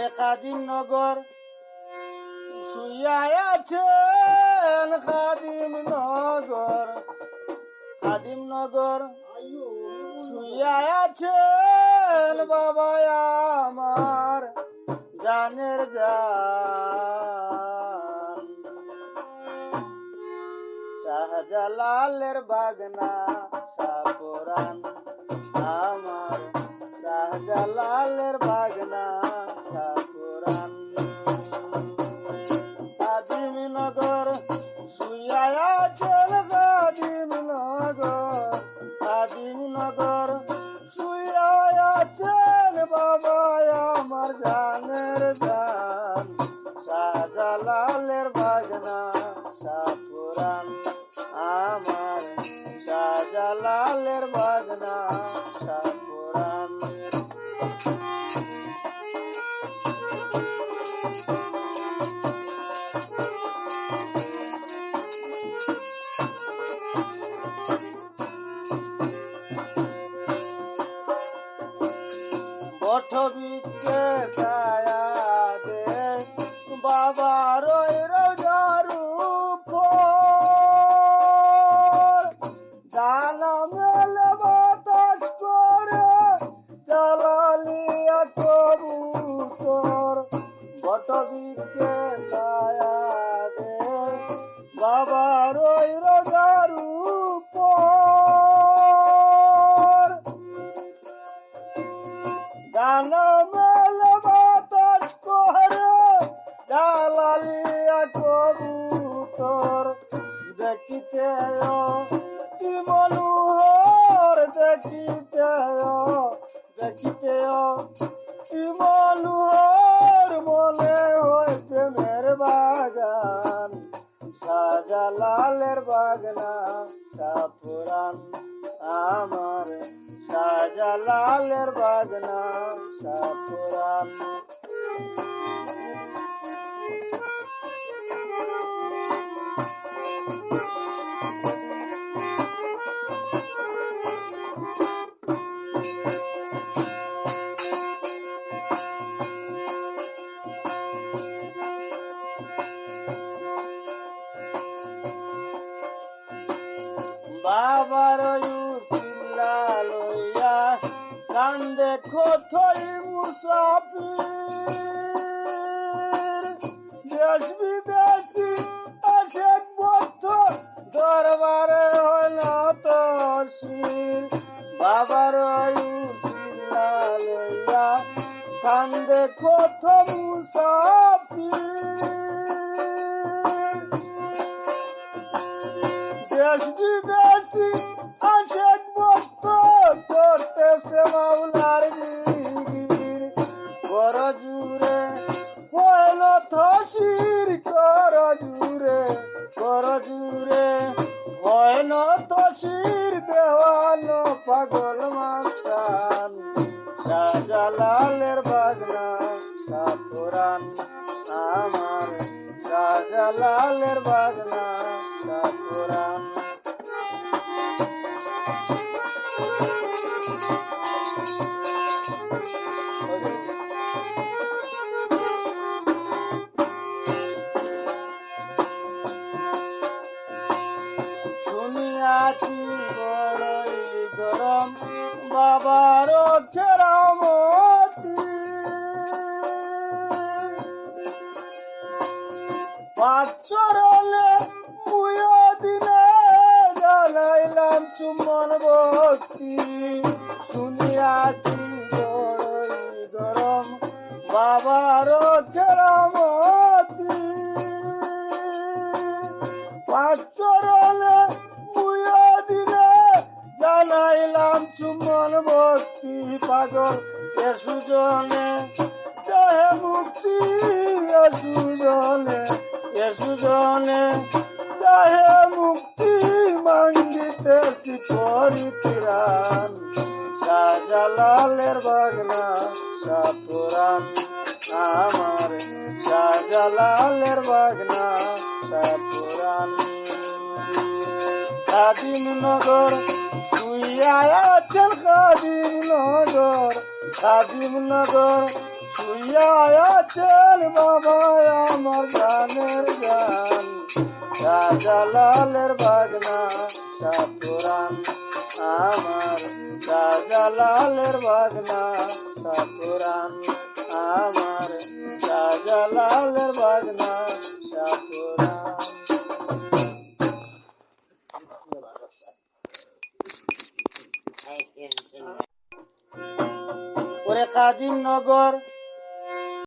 ওরে কাদিম নগর শুইয়া আছেন কাদিম নগর। কাদিম নগর শুইয়া আছেন বাবা আমার জানের জান শাহজালালের বাগনা সাপুরান আমার শাহজালালের বাগনা। কাদিম নগর শুইয়া আছেন বাবা আমার জানের জান শাহজালালের বাগনা সাপুরান আমার। শাহজালালের বাগনা। বিচ্ছে ছায়া দে বাবা রই রোজারু জানা মেলে বাতাস করে জ্বালালিয়া কবুতর বট বিচ্ছে ছায়া দে বাবা রই মেল বাতাস করে জালালিয়া কবুতর দেখিতে মনোহর দেখিতে দেখিতে মনোহর, মনে হয় প্রেমের বাগান। শাহজালালের বাগনা সাপুরান আমার শাহজালালের বাগনা সাপুরান বাবার কান্দে খোথই মুসাফির। দেশ বিদেশি আসে বদ্ধ দরবারে হইল তসির বাবার লইয়া কান্দে খোথ মুসাফির। দেশ বিদেশি আশেক করতেছে মাওলার গির কর জুড়ে হইল থসির কর জুড়ে কর জুড়ে হইল থসির দেওয়াল পাগল মাস্তান। শাহজালালের বাগনা সাপুরান আমার। বাবার কেরামতি পাঁচরলে মুয় দিনে জানাইলাম চুম্বন ভক্তি শুনিয়াছি গরম। বাবার কেরামতি ভক্তি পাগল, এ সুজনে চাহে মুক্তি, এ সুজনে এ সুজনে চাহে মুক্তি মাঙ্গিতেছি পরিত্রাণ শাহজালালের বাগনা সাপুরান আমার। শাহজালালের বাগনা সাপুরান খাদিম নগর, শুইয়া আছেন খাদিম নগর। খাদিম নগর, শুইয়া আছেন বাবা আমার গানের গান। রাজালালের বাগনা সাপুরান আমার। রাজালালের বাগনা সাপুরান আমার। রাজালালের বাগনা সাপুরান কাদিম নগর